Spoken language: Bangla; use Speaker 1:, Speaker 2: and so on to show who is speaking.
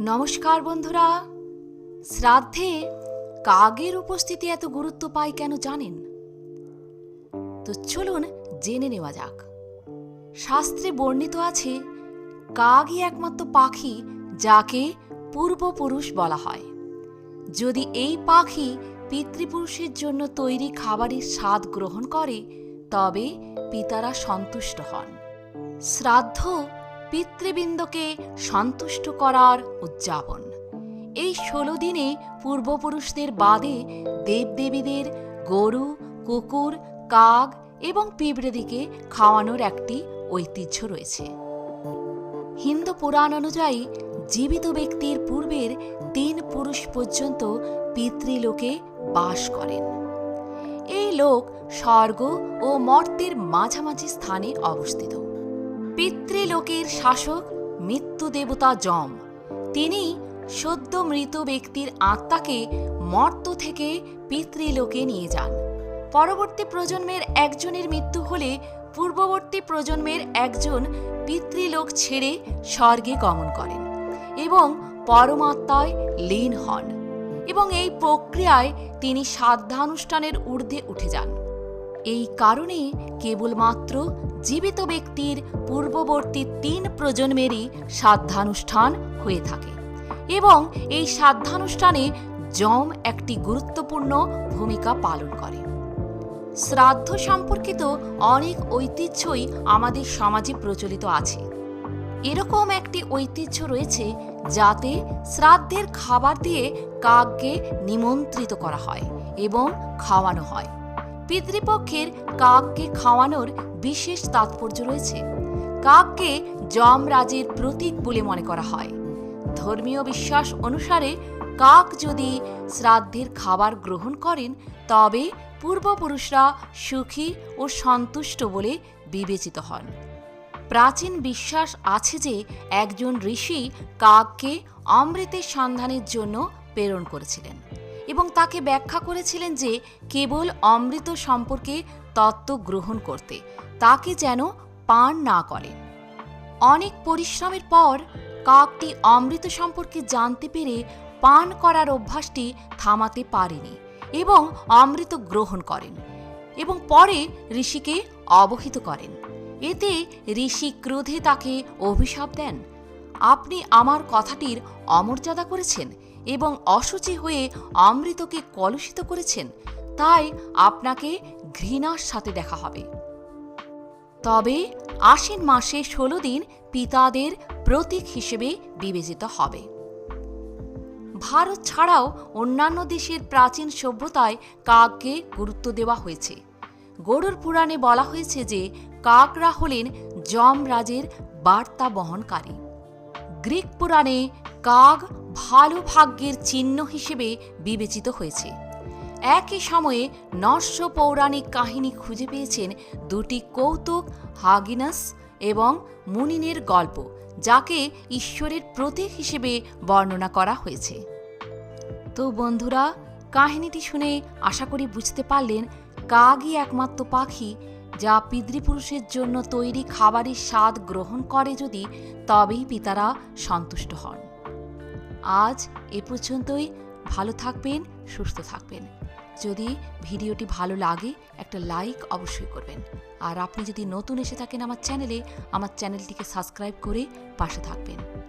Speaker 1: নমস্কার বন্ধুরা। শ্রাদ্ধে কাগের উপস্থিতি এত গুরুত্ব পায় কেন জানেন? তো চলুন জেনে নেওয়া যাক। শাস্ত্রে বর্ণিত আছে, কাগই একমাত্র পাখি যাকে পূর্বপুরুষ বলা হয়। যদি এই পাখি পিতৃপুরুষের জন্য তৈরি খাবারের স্বাদ গ্রহণ করে, তবে পিতারা সন্তুষ্ট হন। শ্রাদ্ধ পিতৃবৃন্দকে সন্তুষ্ট করার উদযাপন। এই ষোলো দিনে পূর্বপুরুষদের বাদে দেবদেবীদের গরু, কুকুর, কাক এবং পিঁপড়েদিকে খাওয়ানোর একটি ঐতিহ্য রয়েছে। হিন্দু পুরাণ অনুযায়ী জীবিত ব্যক্তির পূর্বের তিন পুরুষ পর্যন্ত পিতৃলোকে বাস করেন। এই লোক স্বর্গ ও মর্তের মাঝামাঝি স্থানে অবস্থিত। পিতৃলোকের শাসক মৃত্যু দেবতা যম। তিনি সদ্য মৃত ব্যক্তির আত্মাকে মর্ত থেকে পিতৃলোকে নিয়ে যান। পরবর্তী প্রজন্মের একজনের মৃত্যু হলে পূর্ববর্তী প্রজন্মের একজন পিতৃলোক ছেড়ে স্বর্গে গমন করেন এবং পরমাত্মায় লীন হন এবং এই প্রক্রিয়ায় তিনি সাধ্যানুষ্ঠানের ঊর্ধ্বে উঠে যান। এই কারণে কেবলমাত্র জীবিত ব্যক্তির পূর্ববর্তী তিন প্রজন্মেরই শ্রাদ্ধানুষ্ঠান হয়ে থাকে এবং এই শ্রাদ্ধানুষ্ঠানে যম একটি গুরুত্বপূর্ণ ভূমিকা পালন করে। শ্রাদ্ধ সম্পর্কিত অনেক ঐতিহ্যই আমাদের সমাজে প্রচলিত আছে। এরকম একটি ঐতিহ্য রয়েছে যাতে শ্রাদ্ধের খাবার দিয়ে কাককে নিমন্ত্রিত করা হয় এবং খাওয়ানো হয়। পিতৃপক্ষের কাককে খাওয়ানোর বিশেষ তাৎপর্য রয়েছে। কাককে যমরাজের প্রতীক বলে মনে করা হয়। ধর্মীয় বিশ্বাস অনুসারে কাক যদি শ্রাদ্ধের খাবার গ্রহণ করেন, তবে পূর্বপুরুষরা সুখী ও সন্তুষ্ট বলে বিবেচিত হন। প্রাচীন বিশ্বাস আছে যে, একজন ঋষি কাককে অমৃতের সন্ধানের জন্য প্রেরণ করেছিলেন। এবং তাকে ব্যাখ্যা করেছিলেন যে কেবল অমৃত সম্পর্কে তত্ত্ব গ্রহণ করতে, তাকে যেন পান না করেন অনেক পরিশ্রমের পর কাকটি অমৃত সম্পর্কে জানতে পেরে পান করার অভ্যাসটি থামাতে পারেনি এবং অমৃত গ্রহণ করেন এবং পরে ঋষিকে অবহিত করেন। এতে ঋষি ক্রোধে তাকে অভিশাপ দেন। আপনি আমার কথাটির অমর্যাদা করেছেন এবং অসুচি হয়ে অমৃতকে কলুষিত করেছেন। তাই আপনাকে ঘৃণার সাথে দেখা হবে। তবে আশ্বিন মাসে ষোলো দিন পিতাদের প্রতীক হিসেবে বিবেচিত হবে। ভারত ছাড়াও অন্যান্য দেশের প্রাচীন সভ্যতায় কাককে গুরুত্ব দেওয়া হয়েছে। গরুর পুরাণে বলা হয়েছে যে কাকরা হলেন যমরাজের বার্তা বহনকারী। গ্রিক পুরাণে কাক ভালো ভাগ্যের চিহ্ন হিসেবে বিবেচিত হয়েছে। একই সময়ে নস্য পৌরাণিক কাহিনী খুঁজে পেয়েছেন দুটি কৌতুক, হাগিনাস এবং মুনিনের গল্প, যাকে ঈশ্বরের প্রতীক হিসেবে বর্ণনা করা হয়েছে। তো বন্ধুরা, কাহিনীটি শুনে আশা করি বুঝতে পারলেন কাকই একমাত্র পাখি যা পিতৃপুরুষের জন্য তৈরি খাবারের স্বাদ গ্রহণ করে যদি, তবেই পিতারা সন্তুষ্ট হন। আজ এ পর্যন্তই। ভালো থাকবেন, সুস্থ থাকবেন। যদি ভিডিওটি ভালো লাগে, একটা লাইক অবশ্যই করবেন। আর আপনি যদি নতুন এসে থাকেন আমার চ্যানেলে, আমার চ্যানেলটিকে সাবস্ক্রাইব করে পাশে থাকবেন।